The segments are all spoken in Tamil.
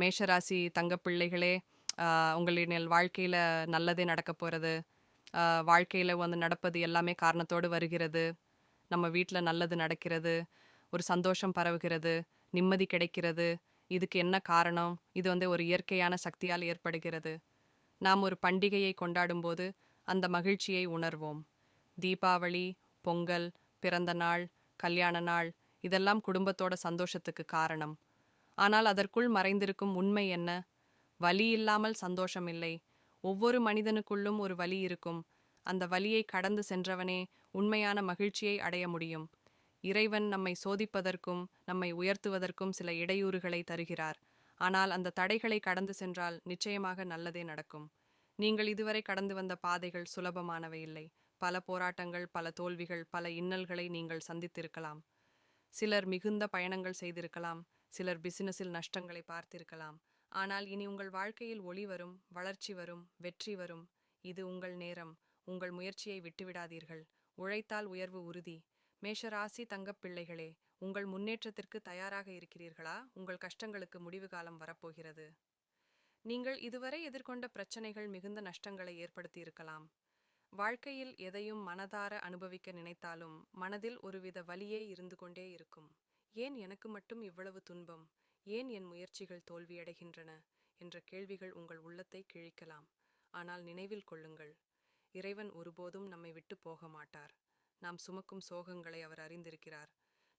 மேஷராசி தங்க பிள்ளைகளே உங்களின் வாழ்க்கையில் நல்லதே நடக்க போகிறது வாழ்க்கையில் வந்து நடப்பது எல்லாமே காரணத்தோடு வருகிறது. நம்ம வீட்டில் நல்லது நடக்கிறது ஒரு சந்தோஷம் பரவுகிறது நிம்மதி கிடைக்கிறது இதுக்கு என்ன காரணம்? இது வந்து ஒரு இயற்கையான சக்தியால் ஏற்படுகிறது. நாம் ஒரு பண்டிகையை கொண்டாடும்போது அந்த மகிழ்ச்சியை உணர்வோம். தீபாவளி பொங்கல் பிறந்த நாள் கல்யாண நாள் இதெல்லாம் குடும்பத்தோட சந்தோஷத்துக்கு காரணம். ஆனால் அதற்குள் மறைந்திருக்கும் உண்மை என்ன? வலி இல்லாமல் சந்தோஷம் இல்லை. ஒவ்வொரு மனிதனுக்குள்ளும் ஒரு வலி இருக்கும். அந்த வலியை கடந்து சென்றவனே உண்மையான மகிழ்ச்சியை அடைய முடியும். இறைவன் நம்மை சோதிப்பதற்கும் நம்மை உயர்த்துவதற்கும் சில இடையூறுகளை தருகிறார். ஆனால் அந்த தடைகளை கடந்து சென்றால் நிச்சயமாக நல்லதே நடக்கும். நீங்கள் இதுவரை கடந்து வந்த பாதைகள் சுலபமானவை இல்லை. பல போராட்டங்கள் பல தோல்விகள் பல இன்னல்களை நீங்கள் சந்தித்திருக்கலாம். சிலர் மிகுந்த பயணங்கள் செய்திருக்கலாம். சிலர் பிசினஸில் நஷ்டங்களை பார்த்திருக்கலாம். ஆனால் இனி உங்கள் வாழ்க்கையில் ஒளி வரும் வளர்ச்சி வரும் வெற்றி வரும். இது உங்கள் நேரம். உங்கள் முயற்சியை விட்டுவிடாதீர்கள். உழைத்தால் உயர்வு உறுதி. மேஷராசி தங்கப் பிள்ளைகளே உங்கள் முன்னேற்றத்திற்கு தயாராக இருக்கிறீர்களா? உங்கள் கஷ்டங்களுக்கு முடிவு காலம் வரப்போகிறது. நீங்கள் இதுவரை எதிர்கொண்ட பிரச்சனைகள் மிகுந்த நஷ்டங்களை ஏற்படுத்தியிருக்கலாம். வாழ்க்கையில் எதையும் மனதார அனுபவிக்க நினைத்தாலும் மனதில் ஒருவித வலியே இருந்து கொண்டே இருக்கும். ஏன் எனக்கு மட்டும் இவ்வளவு துன்பம்? ஏன் என் முயற்சிகள் தோல்வியடைகின்றன? என்ற கேள்விகள் உங்கள் உள்ளத்தை கிழிக்கலாம். ஆனால் நினைவில் கொள்ளுங்கள். இறைவன் ஒருபோதும் நம்மை விட்டு போக மாட்டார். நாம் சுமக்கும் சோகங்களை அவர் அறிந்திருக்கிறார்.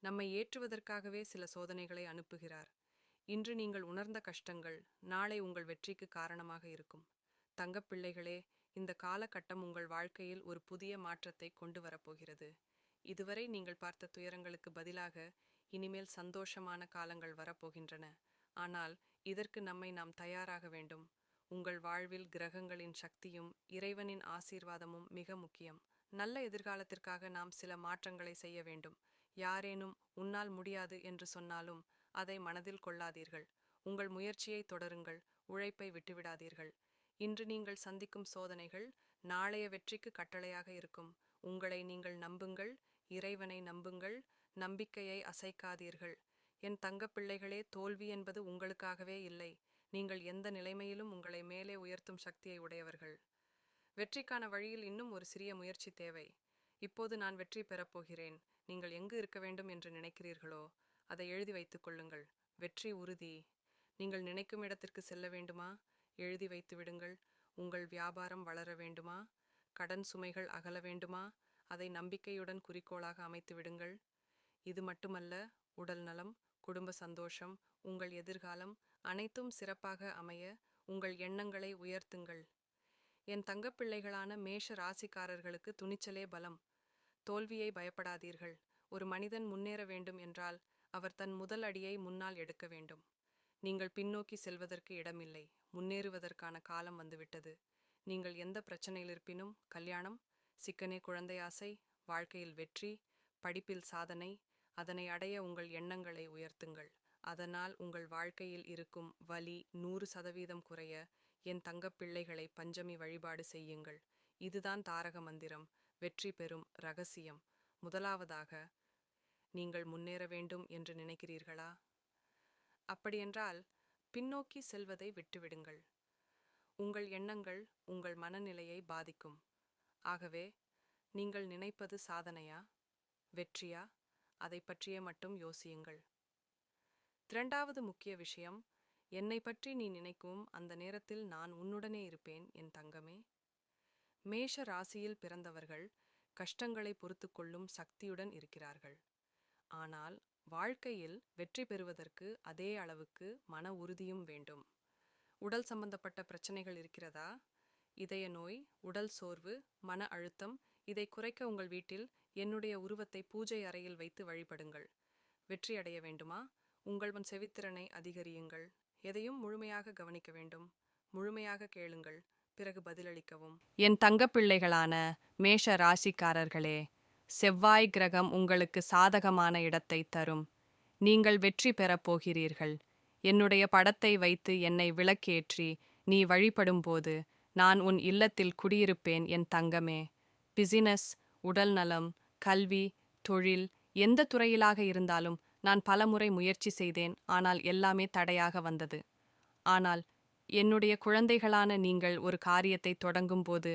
நம்மை ஏற்றுவதற்காகவே சில சோதனைகளை அனுப்புகிறார். இன்று நீங்கள் உணர்ந்த கஷ்டங்கள் நாளை உங்கள் வெற்றிக்கு காரணமாக இருக்கும். தங்கப் பிள்ளைகளே இந்த காலகட்டம் உங்கள் வாழ்க்கையில் ஒரு புதிய மாற்றத்தை கொண்டு வரப்போகிறது இதுவரை நீங்கள் பார்த்த துயரங்களுக்கு பதிலாக இனிமேல் சந்தோஷமான காலங்கள் வரப்போகின்றன. ஆனால் இதற்கு நம்மை நாம் தயாராக வேண்டும். உங்கள் வாழ்வில் கிரகங்களின் சக்தியும் இறைவனின் ஆசீர்வாதமும் மிக முக்கியம். நல்ல எதிர்காலத்திற்காக நாம் சில மாற்றங்களை செய்ய வேண்டும். யாரேனும் உன்னால் முடியாது என்று சொன்னாலும் அதை மனதில் கொள்ளாதீர்கள். உங்கள் முயற்சியை தொடருங்கள். உழைப்பை விட்டுவிடாதீர்கள். இன்று நீங்கள் சந்திக்கும் சோதனைகள் நாளைய வெற்றிக்கு கட்டளையாக இருக்கும். உங்களை நீங்கள் நம்புங்கள். இறைவனை நம்புங்கள். நம்பிக்கையை அசைக்காதீர்கள். என் தங்கப் பிள்ளைகளே தோல்வி என்பது உங்களுக்காகவே இல்லை. நீங்கள் எந்த நிலைமையிலும் உங்களை மேலே உயர்த்தும் சக்தியை உடையவர்கள். வெற்றிக்கான வழியில் இன்னும் ஒரு சிறிய முயற்சி தேவை. இப்போது நான் வெற்றி பெறப் போகிறேன். நீங்கள் எங்கு இருக்க வேண்டும் என்று நினைக்கிறீர்களோ அதை எழுதி வைத்துக் கொள்ளுங்கள். வெற்றி உறுதி. நீங்கள் நினைக்கும் இடத்திற்கு செல்ல வேண்டுமா? எழுதி வைத்து விடுங்கள். உங்கள் வியாபாரம் வளர வேண்டுமா? கடன் சுமைகள் அகல வேண்டுமா? அதை நம்பிக்கையுடன் குறிக்கோளாக அமைத்து விடுங்கள். இது மட்டுமல்ல உடல் நலம் குடும்ப சந்தோஷம் உங்கள் எதிர்காலம் அனைத்தும் சிறப்பாக அமைய உங்கள் எண்ணங்களை உயர்த்துங்கள். என் தங்கப்பிள்ளைகளான மேஷ ராசிக்காரர்களுக்கு துணிச்சலே பலம். தோல்வியை பயப்படாதீர்கள். ஒரு மனிதன் முன்னேற வேண்டும் என்றால் அவர் தன் முதல் அடியை முன்னால் எடுக்க வேண்டும். நீங்கள் பின்னோக்கி செல்வதற்கு இடமில்லை. முன்னேறுவதற்கான காலம் வந்துவிட்டது. நீங்கள் எந்த பிரச்சனையில் இருப்பினும் கல்யாணம் சிக்கனே குழந்தை ஆசை வாழ்க்கையில் வெற்றி படிப்பில் சாதனை அதனை அடைய உங்கள் எண்ணங்களை உயர்த்துங்கள். அதனால் உங்கள் வாழ்க்கையில் இருக்கும் வலி நூறு சதவீதம் குறைய என் தங்கப் பிள்ளைகளை பஞ்சமி வழிபாடு செய்யுங்கள். இதுதான் தாரக மந்திரம். வெற்றி பெறும் ரகசியம். முதலாவதாக நீங்கள் முன்னேற வேண்டும் என்று நினைக்கிறீர்களா? அப்படியென்றால் பின்னோக்கி செல்வதை விட்டுவிடுங்கள். உங்கள் எண்ணங்கள் உங்கள் மனநிலையை பாதிக்கும். ஆகவே நீங்கள் நினைப்பது சாதனையா? வெற்றியா? அதை பற்றியே மட்டும் யோசியுங்கள். இரண்டாவது முக்கிய விஷயம் என்னை பற்றி நீ நினைக்கும் அந்த நேரத்தில் நான் உன்னுடனே இருப்பேன் என் தங்கமே. மேஷ ராசியில் பிறந்தவர்கள் கஷ்டங்களை பொறுத்து கொள்ளும் சக்தியுடன் இருக்கிறார்கள். ஆனால் வாழ்க்கையில் வெற்றி பெறுவதற்கு அதே அளவுக்கு மன உறுதியும் வேண்டும். உடல் சம்பந்தப்பட்ட பிரச்சனைகள் இருக்கிறதா? இதய நோய் உடல் சோர்வு மன அழுத்தம் இதை குறைக்க உங்கள் வீட்டில் என்னுடைய உருவத்தை பூஜை அறையில் வைத்து வழிபடுங்கள். வெற்றியடைய வேண்டுமா? உங்கள் உன் செவித்திறனை அதிகரியுங்கள். எதையும் முழுமையாக கவனிக்க வேண்டும். முழுமையாக கேளுங்கள். பிறகு பதிலளிக்கவும். என் தங்கப் பிள்ளைகளான மேஷ ராசிக்காரர்களே செவ்வாய் கிரகம் உங்களுக்கு சாதகமான இடத்தை தரும். நீங்கள் வெற்றி பெறப் போகிறீர்கள். என்னுடைய படத்தை வைத்து என்னை விளக்கேற்றி நீ வழிபடும்போது நான் உன் இல்லத்தில் குடியிருப்பேன் என் தங்கமே. பிசினஸ் உடல் நலம் கல்வி தொழில் எந்த துறையிலாக இருந்தாலும் நான் பலமுறை முயற்சி செய்தேன். ஆனால் எல்லாமே தடையாக வந்தது. ஆனால் என்னுடைய குழந்தைகளான நீங்கள் ஒரு காரியத்தை தொடங்கும்போது